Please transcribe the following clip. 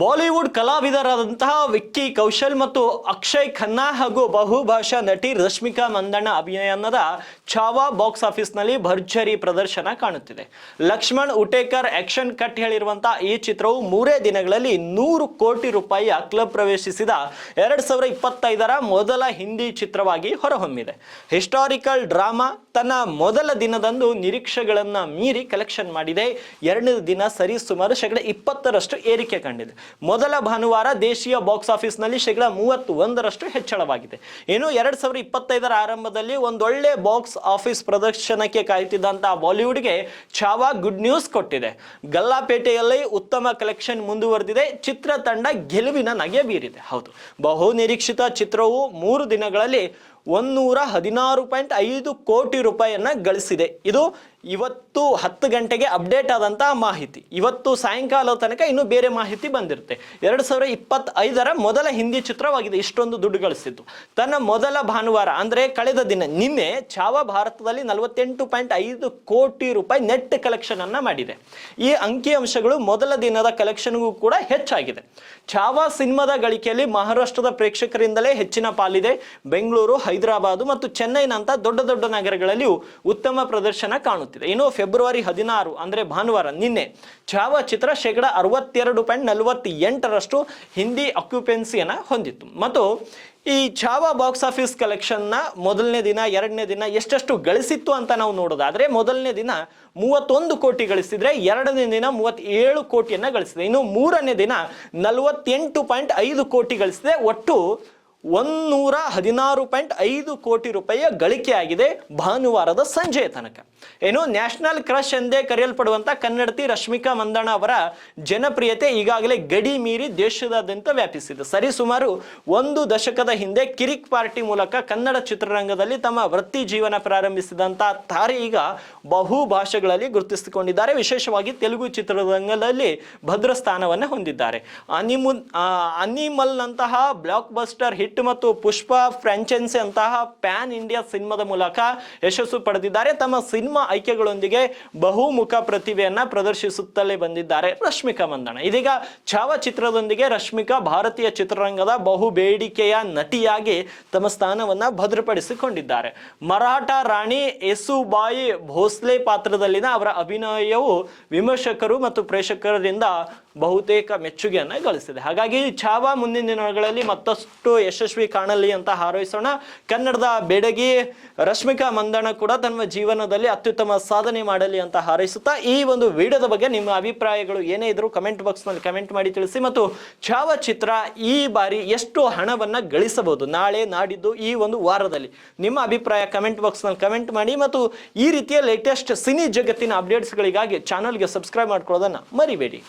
Bollywood ಕಲಾವಿದರಾದಂತಹ Vicky Kaushal ಮತ್ತು ಅಕ್ಷಯ್ ಖನ್ನಾ ಹಾಗೂ ಬಹುಭಾಷಾ ನಟಿ ರಶ್ಮಿಕಾ ಮಂದಣ್ಣ ಅಭಿನಯನದ ಛಾವಾ ಬಾಕ್ಸ್ ಆಫೀಸ್ನಲ್ಲಿ ಭರ್ಜರಿ ಪ್ರದರ್ಶನ ಕಾಣುತ್ತಿದೆ. ಲಕ್ಷ್ಮಣ್ ಉಟೇಕರ್ ಆಕ್ಷನ್ ಕಟ್ ಹೇಳಿರುವಂತಹ ಈ ಚಿತ್ರವು ಮೂರೇ ದಿನಗಳಲ್ಲಿ ನೂರು ಕೋಟಿ ರೂಪಾಯಿಯ ಕ್ಲಬ್ ಪ್ರವೇಶಿಸಿದ ಎರಡ್ ಸಾವಿರದ ಇಪ್ಪತ್ತೈದರ ಮೊದಲ ಹಿಂದಿ ಚಿತ್ರವಾಗಿ ಹೊರಹೊಮ್ಮಿದೆ. ಹಿಸ್ಟಾರಿಕಲ್ ಡ್ರಾಮಾ ತನ್ನ ಮೊದಲ ದಿನದಂದು ನಿರೀಕ್ಷೆಗಳನ್ನ ಮೀರಿ ಕಲೆಕ್ಷನ್ ಮಾಡಿದೆ. ಎರಡನೇ ದಿನ ಸರಿಸುಮಾರು ಶೇಕಡ ಇಪ್ಪತ್ತರಷ್ಟು ಏರಿಕೆ ಕಂಡಿದೆ. ಮೊದಲ ಭಾನುವಾರ ದೇಶೀಯ ಬಾಕ್ಸ್ ಆಫೀಸ್ನಲ್ಲಿ ಶೇಕಡ ಮೂವತ್ತು ಒಂದರಷ್ಟು ಹೆಚ್ಚಳವಾಗಿದೆ. ಏನು ಎರಡ್ ಸಾವಿರದ ಇಪ್ಪತ್ತೈದರ ಆರಂಭದಲ್ಲಿ ಒಂದೊಳ್ಳೆ ಬಾಕ್ಸ್ ಆಫೀಸ್ ಪ್ರದರ್ಶನಕ್ಕೆ ಕಾಯ್ತಿದ್ದಂತಹ ಬಾಲಿವುಡ್ಗೆ ಛಾವಾ ಗುಡ್ ನ್ಯೂಸ್ ಕೊಟ್ಟಿದೆ. ಗಲ್ಲಾಪೇಟೆಯಲ್ಲಿ ಉತ್ತಮ ಕಲೆಕ್ಷನ್ ಮುಂದುವರೆದಿದೆ. ಚಿತ್ರತಂಡ ಗೆಲುವಿನ ನಗೆ ಬೀರಿದೆ. ಹೌದು ಬಹು ನಿರೀಕ್ಷಿತ ಚಿತ್ರವು ಮೂರು ದಿನಗಳಲ್ಲಿ ಒಂದೂರ ಹದಿನಾರು ಪಾಯಿಂಟ್ ಐದು ಕೋಟಿ ರೂಪಾಯಿಯನ್ನು ಗಳಿಸಿದೆ. ಇದು ಇವತ್ತು ಹತ್ತು ಗಂಟೆಗೆ ಅಪ್ಡೇಟ್ ಆದಂತಹ ಮಾಹಿತಿ. ಇವತ್ತು ಸಾಯಂಕಾಲ ತನಕ ಇನ್ನೂ ಬೇರೆ ಮಾಹಿತಿ ಬಂದಿರುತ್ತೆ. ಎರಡು ಸಾವಿರದ ಇಪ್ಪತ್ತೈದರ ಮೊದಲ ಹಿಂದಿ ಚಿತ್ರವಾಗಿದೆ. ಇಷ್ಟೊಂದು ದುಡ್ಡು ಗಳಿಸಿದ್ದು. ತನ್ನ ಮೊದಲ ಭಾನುವಾರ, ಅಂದ್ರೆ ಕಳೆದ ದಿನ, ನಿನ್ನೆ ಛಾವಾ ಭಾರತದಲ್ಲಿ ನಲವತ್ತೆಂಟು ಪಾಯಿಂಟ್ ಐದು ಕೋಟಿ ರೂಪಾಯಿ ನೆಟ್ ಕಲೆಕ್ಷನ್ ಅನ್ನ ಮಾಡಿದೆ. ಈ ಅಂಕಿಅಂಶಗಳು ಮೊದಲ ದಿನದ ಕಲೆಕ್ಷನ್ಗೂ ಕೂಡ ಹೆಚ್ಚಾಗಿದೆ. ಛಾವಾ ಸಿನಿಮಾದ ಗಳಿಕೆಯಲ್ಲಿ ಮಹಾರಾಷ್ಟ್ರದ ಪ್ರೇಕ್ಷಕರಿಂದಲೇ ಹೆಚ್ಚಿನ ಪಾಲಿದೆ. ಬೆಂಗಳೂರು ಹೈದರಾಬಾದ್ ಮತ್ತು ಚೆನ್ನೈನಂತ ದೊಡ್ಡ ದೊಡ್ಡ ನಗರಗಳಲ್ಲಿಯೂ ಉತ್ತಮ ಪ್ರದರ್ಶನ ಕಾಣುತ್ತಿದೆ. ಇನ್ನು ಫೆಬ್ರವರಿ ಹದಿನಾರು, ಅಂದ್ರೆ ಭಾನುವಾರ ನಿನ್ನೆ ಛಾವಾ ಚಿತ್ರ ಶೇಕಡ ಅರವತ್ತೆರಡು ಪಾಯಿಂಟ್ ನಲವತ್ತೆಂಟರಷ್ಟು ಹಿಂದಿ ಅಕ್ಯುಪೆನ್ಸಿಯನ್ನು ಹೊಂದಿತ್ತು. ಮತ್ತು ಈ ಛಾವಾ ಬಾಕ್ಸ್ ಆಫೀಸ್ ಕಲೆಕ್ಷನ್ನ ಮೊದಲನೇ ದಿನ, ಎರಡನೇ ದಿನ ಎಷ್ಟೆಷ್ಟು ಗಳಿಸಿತ್ತು ಅಂತ ನಾವು ನೋಡೋದಾದ್ರೆ, ಮೊದಲನೇ ದಿನ ಮೂವತ್ತೊಂದು ಕೋಟಿ ಗಳಿಸಿದ್ರೆ, ಎರಡನೇ ದಿನ ಮೂವತ್ತೇಳು ಕೋಟಿಯನ್ನು ಗಳಿಸಿದೆ. ಇನ್ನು ಮೂರನೇ ದಿನ ನಲವತ್ತೆಂಟು ಪಾಯಿಂಟ್ ಐದು ಕೋಟಿ ಗಳಿಸಿದೆ. ಒಟ್ಟು ಒಂದೂರ ಹದಿನಾರು ಪಾಯಿಂಟ್ ಐದು ಕೋಟಿ ರೂಪಾಯಿಯ ಗಳಿಕೆಯಾಗಿದೆ ಭಾನುವಾರದ ಸಂಜೆಯ ತನಕ. ಏನು, ನ್ಯಾಷನಲ್ ಕ್ರಶ್ ಎಂದೇ ಕರೆಯಲ್ಪಡುವಂತ ಕನ್ನಡತಿ ರಶ್ಮಿಕಾ ಮಂದಣ್ಣ ಅವರ ಜನಪ್ರಿಯತೆ ಈಗಾಗಲೇ ಗಡಿ ಮೀರಿ ದೇಶದಾದ್ಯಂತ ವ್ಯಾಪಿಸಿದೆ. ಸರಿಸುಮಾರು ಒಂದು ದಶಕದ ಹಿಂದೆ ಕಿರಿಕ್ ಪಾರ್ಟಿ ಮೂಲಕ ಕನ್ನಡ ಚಿತ್ರರಂಗದಲ್ಲಿ ತಮ್ಮ ವೃತ್ತಿ ಜೀವನ ಪ್ರಾರಂಭಿಸಿದಂತ ತಾರೆ ಈಗ ಬಹು ಭಾಷೆಗಳಲ್ಲಿ ಗುರುತಿಸಿಕೊಂಡಿದ್ದಾರೆ. ವಿಶೇಷವಾಗಿ ತೆಲುಗು ಚಿತ್ರರಂಗದಲ್ಲಿ ಭದ್ರ ಸ್ಥಾನವನ್ನು ಹೊಂದಿದ್ದಾರೆ. ಅನಿಮು ಅನಿಮಲ್ ನಂತಹ ಬ್ಲಾಕ್ ಬಸ್ಟರ್ ಹಿಟ್ ಮತ್ತು ಪುಷ್ಪ ಫ್ರಾಂಚೈನ್ಸಿ ಅಂತಹ ಪ್ಯಾನ್ ಇಂಡಿಯಾ ಸಿನಿಮಾದ ಮೂಲಕ ಯಶಸ್ಸು ಪಡೆದಿದ್ದಾರೆ. ತಮ್ಮ ಸಿನಿಮಾ ಆಯ್ಕೆಗಳೊಂದಿಗೆ ಬಹುಮುಖ ಪ್ರತಿಭೆಯನ್ನ ಪ್ರದರ್ಶಿಸುತ್ತಲೇ ಬಂದಿದ್ದಾರೆ ರಶ್ಮಿಕಾ ಮಂದಣ್ಣ. ಇದೀಗ ಛಾವ ಚಿತ್ರದೊಂದಿಗೆ ರಶ್ಮಿಕಾ ಭಾರತೀಯ ಚಿತ್ರರಂಗದ ಬಹು ಬೇಡಿಕೆಯ ನಟಿಯಾಗಿ ತಮ್ಮ ಸ್ಥಾನವನ್ನ ಭದ್ರಪಡಿಸಿಕೊಂಡಿದ್ದಾರೆ. ಮರಾಠ ರಾಣಿ ಯೇಸುಬಾಯಿ ಭೋಸ್ಲೆ ಪಾತ್ರದಲ್ಲಿನ ಅವರ ಅಭಿನಯವು ವಿಮರ್ಶಕರು ಮತ್ತು ಪ್ರೇಕ್ಷಕರಿಂದ ಬಹುತೇಕ ಮೆಚ್ಚುಗೆಯನ್ನ ಗಳಿಸಿದೆ. ಹಾಗಾಗಿ ಛಾವಾ ಮುಂದಿನ ದಿನಗಳಲ್ಲಿ ಮತ್ತಷ್ಟು ಯಶಸ್ವಿ ಕಾಣಲಿ ಅಂತ ಹಾರೈಸೋಣ. ಕನ್ನಡದ ಬೆಡಗಿ ರಶ್ಮಿಕಾ ಮಂದಣ ಕೂಡ ತನ್ನ ಜೀವನದಲ್ಲಿ ಅತ್ಯುತ್ತಮ ಸಾಧನೆ ಮಾಡಲಿ ಅಂತ ಹಾರೈಸುತ್ತಾ, ಈ ಒಂದು ವಿಡಿಯೋದ ಬಗ್ಗೆ ನಿಮ್ಮ ಅಭಿಪ್ರಾಯಗಳು ಏನೇ ಇದ್ರು ಕಮೆಂಟ್ ಬಾಕ್ಸ್ನಲ್ಲಿ ಕಮೆಂಟ್ ಮಾಡಿ ತಿಳಿಸಿ ಮತ್ತು ಛಾವ ಚಿತ್ರ ಈ ಬಾರಿ ಎಷ್ಟು ಹಣವನ್ನ ಗಳಿಸಬಹುದು? ನಾಳೆ ನಾಡಿದ್ದು ಈ ಒಂದು ವಾರದಲ್ಲಿ ನಿಮ್ಮ ಅಭಿಪ್ರಾಯ ಕಮೆಂಟ್ ಬಾಕ್ಸ್ನಲ್ಲಿ ಕಮೆಂಟ್ ಮಾಡಿ ಮತ್ತು ಈ ರೀತಿಯ ಲೇಟೆಸ್ಟ್ ಸಿನಿ ಜಗತ್ತಿನ ಅಪ್ಡೇಟ್ಸ್ಗಳಿಗಾಗಿ ಚಾನಲ್ಗೆ ಸಬ್ಸ್ಕ್ರೈಬ್ ಮಾಡ್ಕೊಳ್ಳೋದನ್ನ ಮರಿಬೇಡಿ.